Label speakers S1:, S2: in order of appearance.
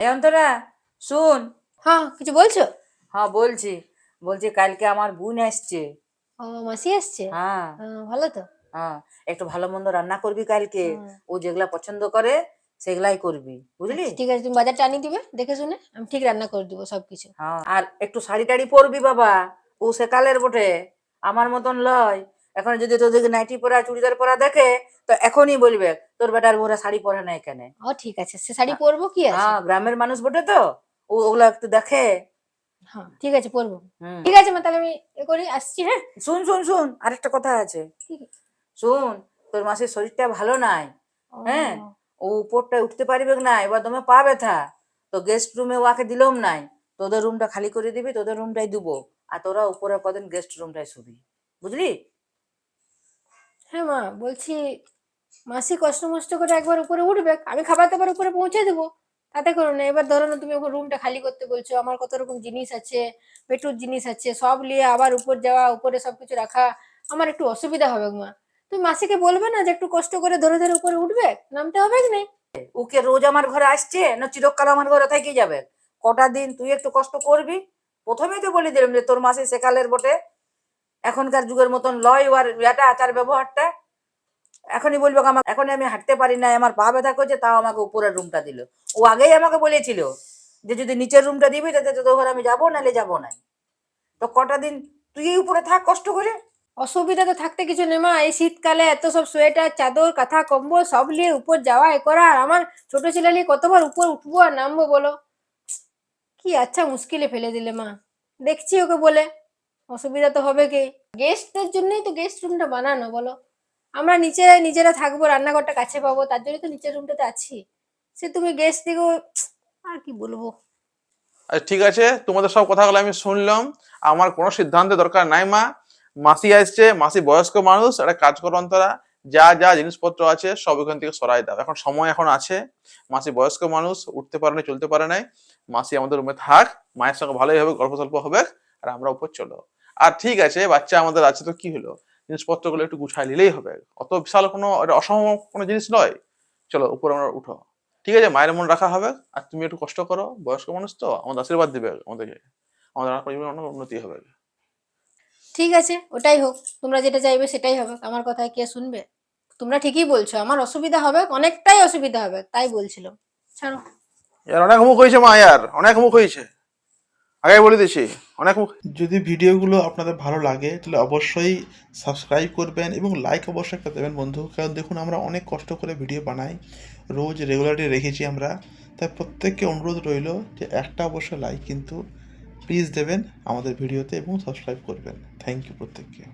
S1: এই অন্তরা শুন।
S2: হ্যাঁ কিছু বলছো?
S1: হ্যাঁ বলছি। বলছি কালকে আমার বোন আসছে।
S2: ও মাসি আসছে?
S1: হ্যাঁ।
S2: হ্যাঁ, ভালো তো?
S1: হ্যাঁ একটু ভালো মন্দ রান্না করবি কালকে। ও যেগুলা পছন্দ করে সেগুলাই করবি। বুঝলি?
S2: আচ্ছা, ঠিক আছে তুমি বাজারটা আনিয়ে দিবে দেখে শুনে আমি ঠিক রান্না করে দিব সবকিছু।
S1: হ্যাঁ আর একটু শাড়ি টাড়ি পরবি বাবা। ও সেকালের বটে। আমার মতন লয়। এখন যদি তোদের নাইটি পরা চুড়িদার পরা দেখে তো এখনই বলবে তোর বেটার বোরা শাড়ি পরে না এখানে?
S2: ও ঠিক আছে। সে শাড়ি পরবো কি আছে?
S1: হ্যাঁ গ্রামের মানুষ বটে তো। ও ওগুলা একটু দেখে।
S2: হ্যাঁ ঠিক আছে পরবো। ঠিক আছে মা তাহলে আমি এ করি আসছি হ্যাঁ?
S1: শুন শুন শুন আরেকটা কথা আছে। শুন তোর মাসের শরীরটা ভালো নাই হ্যাঁ। ও উপরটা উঠতে পারবে না এবার তুমি পা ব্যথা। তো গেস্ট রুমে ওয়াকে দিলাম নাই। তোদের রুমটা খালি করে দিবি তোদের রুমটাই দিব। আর তোরা উপরে কদিন গেস্ট রুমটাই শুবি। বুঝলি?
S2: হ্যাঁ মা বলছি মাসি কষ্ট মষ্ট করে একবার উপরে উঠবে, আমি খাবার দাবার উপরে পৌঁছে দেবো। তাতে করো না, এবার ধরো না তুমি ওখানে রুমটা খালি করতে বলছো, আমার কত রকম জিনিস আছে, পেটুর জিনিস আছে, সব নিয়ে আবার উপর যাওয়া, উপরে সবকিছু রাখা, আমার একটু অসুবিধা হবে মা। তুমি মাসিকে বলবে না যে একটু কষ্ট করে ধরে ধরে উপরে উঠবে? নামতে হবে কি নাই?
S1: ওকে রোজ আমার ঘরে আসছে, না চিরকাল আমার ঘরে থেকে যাবে? কটা দিন তুই একটু কষ্ট করবি? প্রথমেই তো বলে দিলাম যে তোর মাসি সেকালের বটে। এখনকার যুগের মতন লয় আর এটা আচার, ব্যবহারটা এখনই বলব আমার এখনই আমি হাঁটতে পারি না আমার পা ব্যথা করছে, তাও আমাকে উপরের রুমটা দিল। ও আগেই আমাকে বলেছিল যে, যদি নিচের রুমটা দিবি তাতে তোর ঘরে আমি যাব নালে যাব না। তো কটা দিন তুই উপরে থাক কষ্ট করে।
S2: অসুবিধা তো থাকতে কিছু নেই মা, এই শীতকালে এত সব সোয়েটার চাদর, কাঁথা, কম্বল, সব নিয়ে উপর যাওয়া এ করা, আর আমার ছোট ছেলে নিয়ে কতবার উপর উঠবো আর নামবো বলো? কি আচ্ছা মুশকিলে ফেলে দিলে মা। দেখছি ওকে বলে, অসুবিধা তো হবে কি? গেস্টদের জন্যই তো গেস্ট রুমটা বানানো বলো। আমরা নিচে নিজেরা থাকব, রান্নাঘরটা কাছে পাবো, তার জন্যই তো নিচের রুমটাতে আছি। সে তুমি গেস্ট দিকেও আর কি বলব?
S3: আচ্ছা ঠিক আছে, তোমাদের সব কথাগুলো আমি শুনলাম। আমার কোনো সিদ্ধান্তের দরকার নাই, মা। মাসি আসছে, মাসি বয়স্ক মানুষ, একটা কাজ করো অন্তরা যা যা জিনিসপত্র আছে, সব ওখান থেকে সরাই দাও। এখন সময় এখন আছে। মাসি বয়স্ক মানুষ, উঠতে পারে না চলতে পারে নাই। মাসি আমাদের রুমে থাক, মায়ের সঙ্গে ভালোই হবে গল্প সল্প হবে, আর আমরা উপর চলো। আর ঠিক আছে, বাচ্চা আমাদের আছে, তো কি হলো? জিনিসপত্রগুলো একটু গুছাই নিলেই হবে। অত বিশাল কোনো অসম্ভব কোনো জিনিস নয়। চলো উপরে আমরা উঠো। ঠিক আছে মায়ের মন রাখা হবে আর তুমি একটু কষ্ট করো। বয়স্ক মানুষ তো আমাদের আশীর্বাদ দিবে আমাদেরকে। আমাদের আর পরিমাণ অনেক উন্নতি হবে।
S2: ঠিক আছে ওটাই হোক। তোমরা যেটা চাইবে সেটাই হবে। আমার কথায় কে শুনবে? তোমরা ঠিকই বলছো। আমার অসুবিধা হবে অনেকটাই অসুবিধা হবে তাই বলছিলাম। ছাড়ো।
S3: অনেক মুখ হয়েছে মা ইয়ার। অনেক মুখ হয়েছে আগে বলে দিছি, অনেক
S4: যদি ভিডিওগুলো আপনাদের ভালো লাগে, তাহলে অবশ্যই সাবস্ক্রাইব করবেন এবং লাইক অবশ্যই একটা দেবেন বন্ধু, কারণ দেখুন আমরা অনেক কষ্ট করে ভিডিও বানাই, রোজ রেগুলারলি রেখেছি আমরা, তাই প্রত্যেককে অনুরোধ রইল যে একটা অবশ্যই লাইক কিন্তু প্লিজ দেবেন আমাদের ভিডিওতে এবং সাবস্ক্রাইব করবেন। থ্যাংক ইউ প্রত্যেককে।